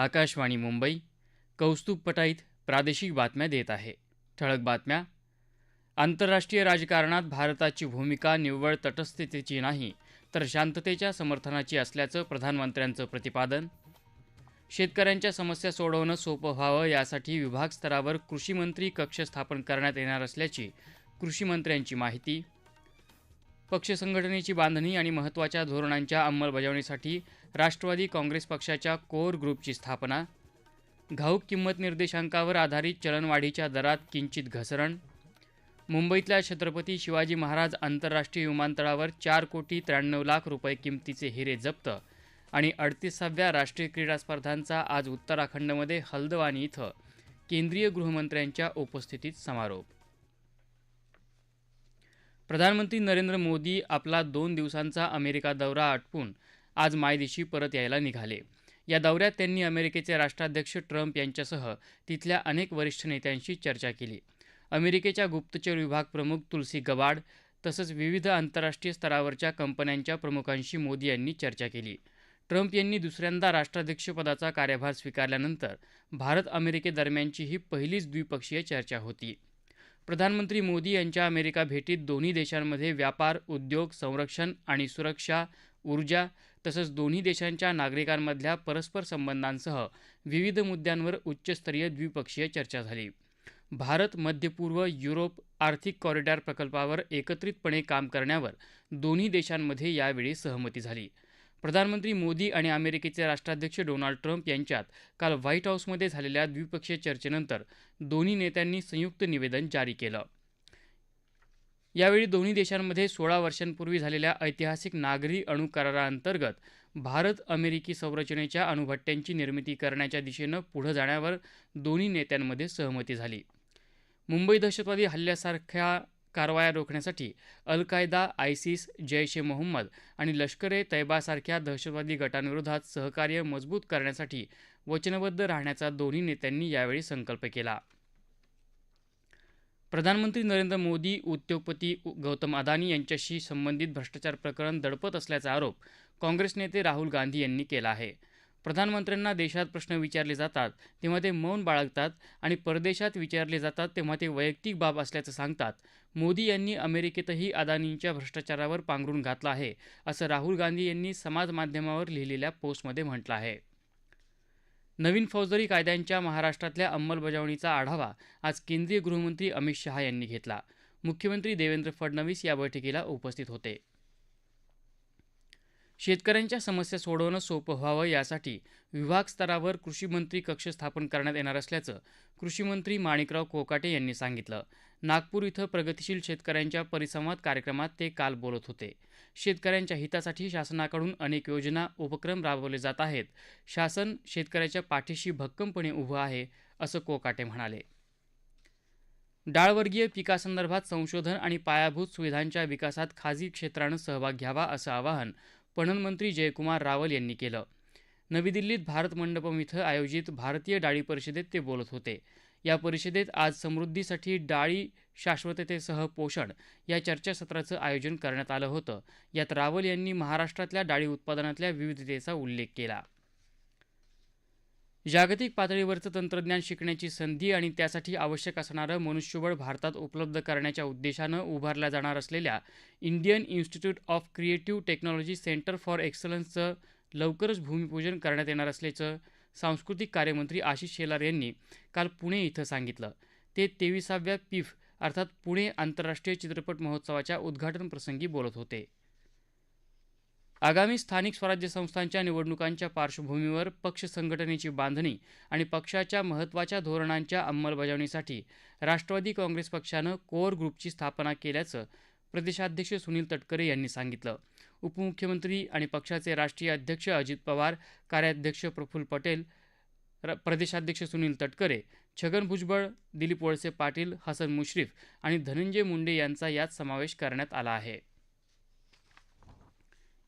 आकाशवाणी मुंबई कौस्तुभ पटाईत प्रादेशिक बातम्या देत आहे. ठळक बातम्या. आंतरराष्ट्रीय राजकारणात भारताची भूमिका निव्वळ तटस्थतेची नाही तर शांततेच्या समर्थनाची असल्याचं प्रधानमंत्र्यांचं प्रतिपादन. शेतकऱ्यांच्या समस्या सोडवणं सोपं व्हावं यासाठी विभाग स्तरावर कृषीमंत्री कक्ष स्थापन करण्यात येणार असल्याची कृषीमंत्र्यांची माहिती. पक्ष संघटनेची बांधणी आणि महत्त्वाच्या धोरणांच्या अंमलबजावणीसाठी राष्ट्रवादी काँग्रेस पक्षाच्या कोर ग्रुपची स्थापना घाऊक किंमत निर्देशांकावर आधारित चलनवाढीच्या दरात किंचित घसरण मुंबईतल्या छत्रपती शिवाजी महाराज आंतरराष्ट्रीय विमानतळावर चार कोटी त्र्याण्णव लाख रुपये किमतीचे हिरे जप्त आणि अडतीसाव्या राष्ट्रीय क्रीडा स्पर्धांचा आज उत्तराखंडमध्ये हल्दवानी इथं केंद्रीय गृहमंत्र्यांच्या उपस्थितीत समारोप. प्रधानमंत्री नरेंद्र मोदी आपला दोन दिवसांचा अमेरिका दौरा आटपून आज मायदेशी परत यायला निघाले. या दौऱ्यात त्यांनी अमेरिकेचे राष्ट्राध्यक्ष ट्रम्प यांच्यासह तिथल्या अनेक वरिष्ठ नेत्यांशी चर्चा केली. अमेरिकेच्या गुप्तचर विभाग प्रमुख तुलसी गबाड तसंच विविध आंतरराष्ट्रीय स्तरावरच्या कंपन्यांच्या प्रमुखांशी मोदी यांनी चर्चा केली. ट्रम्प यांनी दुसऱ्यांदा राष्ट्राध्यक्षपदाचा कार्यभार स्वीकारल्यानंतर भारत अमेरिकेदरम्यानची ही पहिलीच द्विपक्षीय चर्चा होती. प्रधानमंत्री मोदी यांच्या अमेरिका भेटीत दोन्ही देशांमध्ये व्यापार उद्योग संरक्षण आणि सुरक्षा ऊर्जा तसंच दोन्ही देशांच्या नागरिकांमधल्या परस्पर संबंधांसह विविध मुद्द्यांवर उच्चस्तरीय द्विपक्षीय चर्चा झाली. भारत मध्यपूर्व युरोप आर्थिक कॉरिडॉर प्रकल्पावर एकत्रितपणे काम करण्यावर दोन्ही देशांमध्ये यावेळी सहमती झाली. प्रधानमंत्री मोदी आणि अमेरिकेचे राष्ट्राध्यक्ष डोनाल्ड ट्रम्प यांच्यात काल व्हाईट हाऊसमध्ये झालेल्या द्विपक्षीय चर्चेनंतर दोन्ही नेत्यांनी संयुक्त निवेदन जारी केलं. यावेळी दोन्ही देशांमध्ये सोळा वर्षांपूर्वी झालेल्या ऐतिहासिक नागरी अणु कराराअंतर्गत भारत अमेरिकी संरचनेच्या अणुभट्ट्यांची निर्मिती करण्याच्या दिशेनं पुढं जाण्यावर दोन्ही नेत्यांमध्ये सहमती झाली. मुंबई दहशतवादी हल्ल्यासारख्या कारवाया रोखण्यासाठी अल कायदा आयसिस जैश ए मोहम्मद आणि लष्कर ए तैबासारख्या दहशतवादी गटांविरोधात सहकार्य मजबूत करण्यासाठी वचनबद्ध राहण्याचा दोन्ही नेत्यांनी यावेळी संकल्प केला. प्रधानमंत्री नरेंद्र मोदी उद्योगपती गौतम अदानी यांच्याशी संबंधित भ्रष्टाचार प्रकरण दडपत असल्याचा आरोप काँग्रेस नेते राहुल गांधी यांनी केला आहे. प्रधानमंत्र्यांना देशात प्रश्न विचारले जातात तेव्हा ते मौन बाळगतात आणि परदेशात विचारले जातात तेव्हा ते वैयक्तिक बाब असल्याचं सांगतात. मोदी यांनी अमेरिकेतही अदानींच्या भ्रष्टाचारावर पांघरून घातलं आहे असं राहुल गांधी यांनी समाजमाध्यमावर लिहिलेल्या पोस्टमध्ये म्हटलं आहे. नवीन फौजदारी कायद्यांच्या महाराष्ट्रातल्या अंमलबजावणीचा आढावा आज केंद्रीय गृहमंत्री अमित शहा यांनी घेतला. मुख्यमंत्री देवेंद्र फडणवीस या बैठकीला उपस्थित होते. शेतकऱ्यांच्या समस्या सोडवणं सोपं व्हावं यासाठी विभाग स्तरावर कृषीमंत्री कक्ष स्थापन करण्यात येणार असल्याचं कृषीमंत्री माणिकराव कोकाटे यांनी सांगितलं. नागपूर इथं प्रगतिशील शेतकऱ्यांच्या परिसंवाद कार्यक्रमात ते काल बोलत होते. शेतकऱ्यांच्या हितासाठी शासनाकडून अनेक योजना उपक्रम राबवले जात आहेत. शासन शेतकऱ्याच्या पाठीशी भक्कमपणे उभं आहे असं कोकाटे म्हणाले. डाळवर्गीय पिकासंदर्भात संशोधन आणि पायाभूत सुविधांच्या विकासात खाजगी क्षेत्रानं सहभाग घ्यावा असं आवाहन पणनमंत्री जयकुमार रावल यांनी केलं. नवी दिल्लीत भारत मंडपम इथं आयोजित भारतीय डाळी परिषदेत ते बोलत होते. या परिषदेत आज समृद्धीसाठी डाळी शाश्वततेसह पोषण या चर्चासत्राचं आयोजन करण्यात आलं होतं. यात रावल यांनी महाराष्ट्रातल्या डाळी उत्पादनातल्या विविधतेचा उल्लेख केला. जागतिक पातळीवरचं तंत्रज्ञान शिकण्याची संधी आणि त्यासाठी आवश्यक असणारं मनुष्यबळ भारतात उपलब्ध करण्याच्या उद्देशानं उभारल्या जाणार असलेल्या Indian Institute of Creative Technology centre for एक्सलन्सचं लवकरच भूमिपूजन करण्यात येणार असल्याचं सांस्कृतिक कार्यमंत्री आशिष शेलार यांनी काल पुणे इथं सांगितलं. ते तेविसाव्या पिफ अर्थात पुणे आंतरराष्ट्रीय चित्रपट महोत्सवाच्या उद्घाटनप्रसंगी बोलत होते. आगामी स्थानिक स्वराज्य संस्थांच्या निवडणुकांच्या पार्श्वभूमीवर पक्ष संघटनेची बांधणी आणि पक्षाच्या महत्त्वाच्या धोरणांच्या अंमलबजावणीसाठी राष्ट्रवादी काँग्रेस पक्षानं कोअर ग्रुपची स्थापना केल्याचं प्रदेशाध्यक्ष सुनील तटकरे यांनी सांगितलं. उपमुख्यमंत्री आणि पक्षाचे राष्ट्रीय अध्यक्ष अजित पवार कार्याध्यक्ष प्रफुल्ल पटेल प्रदेशाध्यक्ष सुनील तटकरे छगन भुजबळ दिलीप वळसे पाटील हसन मुश्रीफ आणि धनंजय मुंडे यांचा यात समावेश करण्यात आला आहे.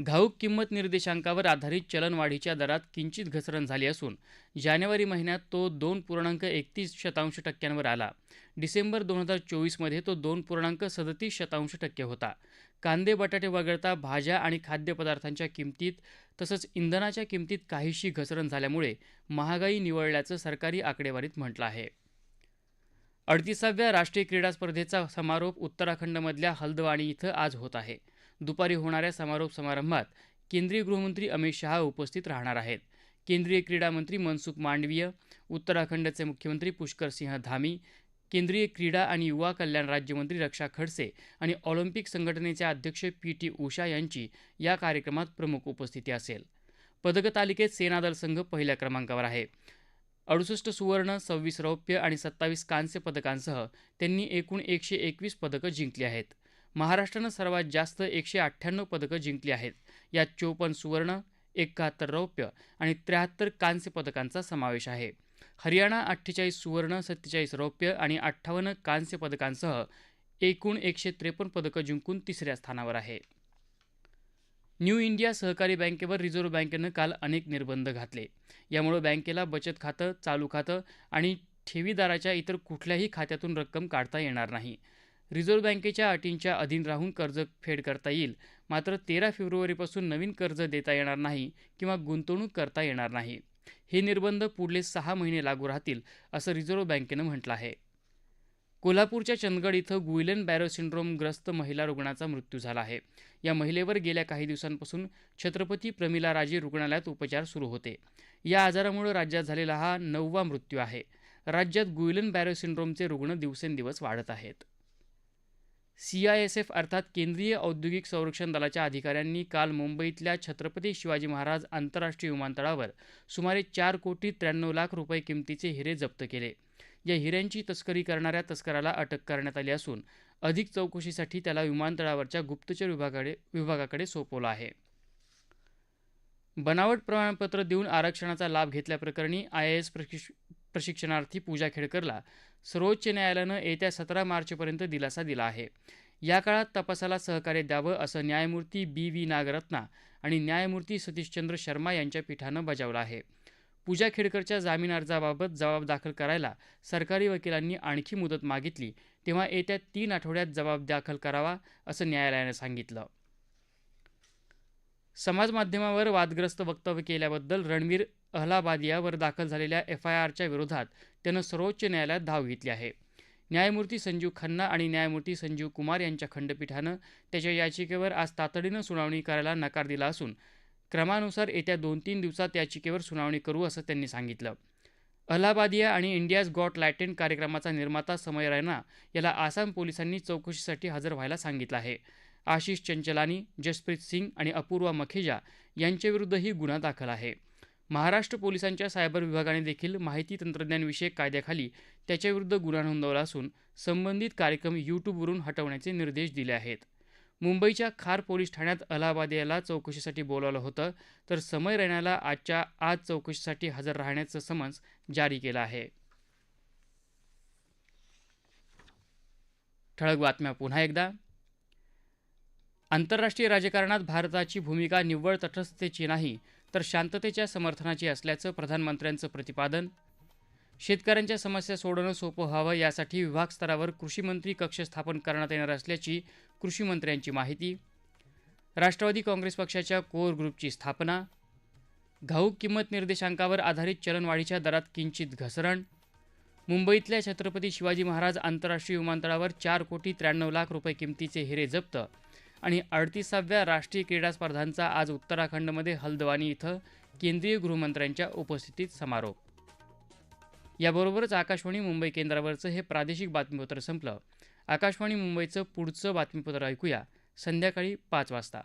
घाऊक किंमत निर्देशांकावर आधारित चलनवाढीच्या दरात किंचित घसरण झाली असून जानेवारी महिन्यात तो दोन पूर्णांक एकतीस शतांश टक्क्यांवर आला. डिसेंबर दोन हजार चोवीसमध्ये तो दोन पूर्णांक सदतीस शतांश टक्के होता. कांदे बटाटे वगळता भाज्या आणि खाद्यपदार्थांच्या किमतीत तसंच इंधनाच्या किमतीत काहीशी घसरण झाल्यामुळे महागाई निवळल्याचं सरकारी आकडेवारीत म्हटलं आहे. अडतीसाव्या राष्ट्रीय क्रीडा स्पर्धेचा समारोप उत्तराखंडमधल्या हल्दवाणी इथं आज होत आहे. दुपारी होणाऱ्या समारोप समारंभात केंद्रीय गृहमंत्री अमित शहा उपस्थित राहणार आहेत. केंद्रीय क्रीडा मंत्री मनसुख मांडवीय उत्तराखंडचे मुख्यमंत्री पुष्कर सिंह धामी केंद्रीय क्रीडा आणि युवा कल्याण राज्यमंत्री रक्षा खडसे आणि ऑलिम्पिक संघटनेचे अध्यक्ष पी टी उषा यांची या कार्यक्रमात प्रमुख उपस्थिती असेल. पदकतालिकेत सेनादल संघ पहिल्या क्रमांकावर आहे. अडुसष्ट सुवर्ण सव्वीस रौप्य आणि सत्तावीस कांस्य पदकांसह त्यांनी एकूण एकशे एकवीस पदकं जिंकली आहेत. महाराष्ट्रानं सर्वात जास्त एकशे अठ्ठ्याण्णव पदकं जिंकली आहेत. यात चोपन्न सुवर्ण एकाहत्तर रौप्य आणि त्र्याहत्तर कांस्य पदकांचा समावेश आहे. हरियाणा अठ्ठेचाळीस सुवर्ण सत्तेचाळीस रौप्य आणि अठ्ठावन्न कांस्य पदकांसह एकूण एकशे त्रेपन्न पदकं जिंकून तिसऱ्या स्थानावर आहे. न्यू इंडिया सहकारी बँकेवर रिझर्व्ह बँकेनं काल अनेक निर्बंध घातले. यामुळे बँकेला बचत खातं चालू खातं आणि ठेवीदाराच्या इतर कुठल्याही खात्यातून रक्कम काढता येणार नाही. रिझर्व्ह बँकेच्या अटींच्या अधीन राहून कर्ज फेड करता येईल. मात्र तेरा फेब्रुवारीपासून नवीन कर्ज देता येणार नाही किंवा गुंतवणूक करता येणार नाही. हे निर्बंध पुढले सहा महिने लागू राहतील असं रिझर्व्ह बँकेनं म्हटलं आहे. कोल्हापूरच्या चंदगड इथं गुइलन बॅरो सिंड्रोमग्रस्त महिला रुग्णाचा मृत्यू झाला आहे. या महिलेवर गेल्या काही दिवसांपासून छत्रपती प्रमिला राजे रुग्णालयात उपचार सुरू होते. या आजारामुळे राज्यात झालेला हा नववा मृत्यू आहे. राज्यात गुइलन बॅरो सिंड्रोमचे रुग्ण दिवसेंदिवस वाढत आहेत. सी आय एस एफ अर्थात केंद्रीय औद्योगिक संरक्षण दलाच्या अधिकाऱ्यांनी काल मुंबईतल्या छत्रपती शिवाजी महाराज आंतरराष्ट्रीय विमानतळावर सुमारे चार कोटी त्र्याण्णव लाख रुपये किमतीचे हिरे जप्त केले. या हिऱ्यांची तस्करी करणाऱ्या तस्कराला अटक करण्यात आली असून अधिक चौकशीसाठी त्याला विमानतळावरच्या गुप्तचर विभागाकडे विभागाकडे सोपवलं आहे. बनावट प्रमाणपत्र देऊन आरक्षणाचा लाभ घेतल्याप्रकरणी आय एस प्रशिक्षणार्थी पूजा खेडकरला सर्वोच्च न्यायालयानं येत्या सतरा मार्चपर्यंत दिलासा दिला आहे. या काळात तपासाला सहकार्य द्यावं असं न्यायमूर्ती बी व्ही नागरत्ना आणि न्यायमूर्ती सतीशचंद्र शर्मा यांच्या पीठानं बजावलं आहे. पूजा खेडकरच्या जामीन अर्जाबाबत जबाब दाखल करायला सरकारी वकिलांनी आणखी मुदत मागितली तेव्हा येत्या तीन आठवड्यात जबाब दाखल करावा असं न्यायालयानं सांगितलं. समाजमाध्यमावर वादग्रस्त वक्तव्य केल्याबद्दल रणवीर अहलाबादियावर दाखल झालेल्या एफ आय आरच्या विरोधात त्यानं सर्वोच्च न्यायालयात धाव घेतली आहे. न्यायमूर्ती संजीव खन्ना आणि न्यायमूर्ती संजीव कुमार यांच्या खंडपीठानं त्याच्या याचिकेवर आज तातडीनं सुनावणी करायला नकार दिला असून क्रमानुसार येत्या दोन तीन दिवसात याचिकेवर सुनावणी करू असं त्यांनी सांगितलं. अलाहाबादिया आणि इंडियाज गॉट लॅटेन कार्यक्रमाचा निर्माता समय रैना याला आसाम पोलिसांनी चौकशीसाठी हजर व्हायला सांगितलं आहे. आशिष चंचलानी जसप्रीत सिंग आणि अपूर्वा मखेजा यांच्याविरुद्धही गुन्हा दाखल आहे. महाराष्ट्र पोलिसांच्या सायबर विभागाने देखील माहिती तंत्रज्ञानविषयक कायद्याखाली त्याच्याविरुद्ध गुन्हा नोंदवला असून संबंधित कार्यक्रम यूट्यूबवरून हटवण्याचे निर्देश दिले आहेत. मुंबईच्या खार पोलीस ठाण्यात अलाहाबाद याला चौकशीसाठी बोलावलं होतं तर समय रैनाला आजच्या आज चौकशीसाठी हजर राहण्याचं समन्स जारी केलं आहे. ठळक बातम्या पुन्हा एकदा. आंतरराष्ट्रीय राजकारणात भारताची भूमिका निव्वळ तटस्थतेची नाही तर शांततेच्या समर्थनाची असल्याचं प्रधानमंत्र्यांचं प्रतिपादन. शेतकऱ्यांच्या समस्या सोडवणं सोपं व्हावं यासाठी विभाग स्तरावर कृषीमंत्री कक्ष स्थापन करण्यात येणार असल्याची कृषीमंत्र्यांची माहिती. राष्ट्रवादी काँग्रेस पक्षाच्या कोर ग्रुपची स्थापना. घाऊक किंमत निर्देशांकावर आधारित चलनवाढीच्या दरात किंचित घसरण. मुंबईतल्या छत्रपती शिवाजी महाराज आंतरराष्ट्रीय विमानतळावर चार कोटी त्र्याण्णव लाख रुपये किमतीचे हिरे जप्त. आणि अडतीसाव्या राष्ट्रीय क्रीडा स्पर्धांचा आज उत्तराखंडमध्ये हल्द्वानी इथं केंद्रीय गृहमंत्र्यांच्या उपस्थितीत समारोप. याबरोबरच आकाशवाणी मुंबई केंद्रावरचं हे प्रादेशिक बातमीपत्र संपलं. आकाशवाणी मुंबईचं पुढचं बातमीपत्र ऐकूया. संध्याकाळी पाच वाजता.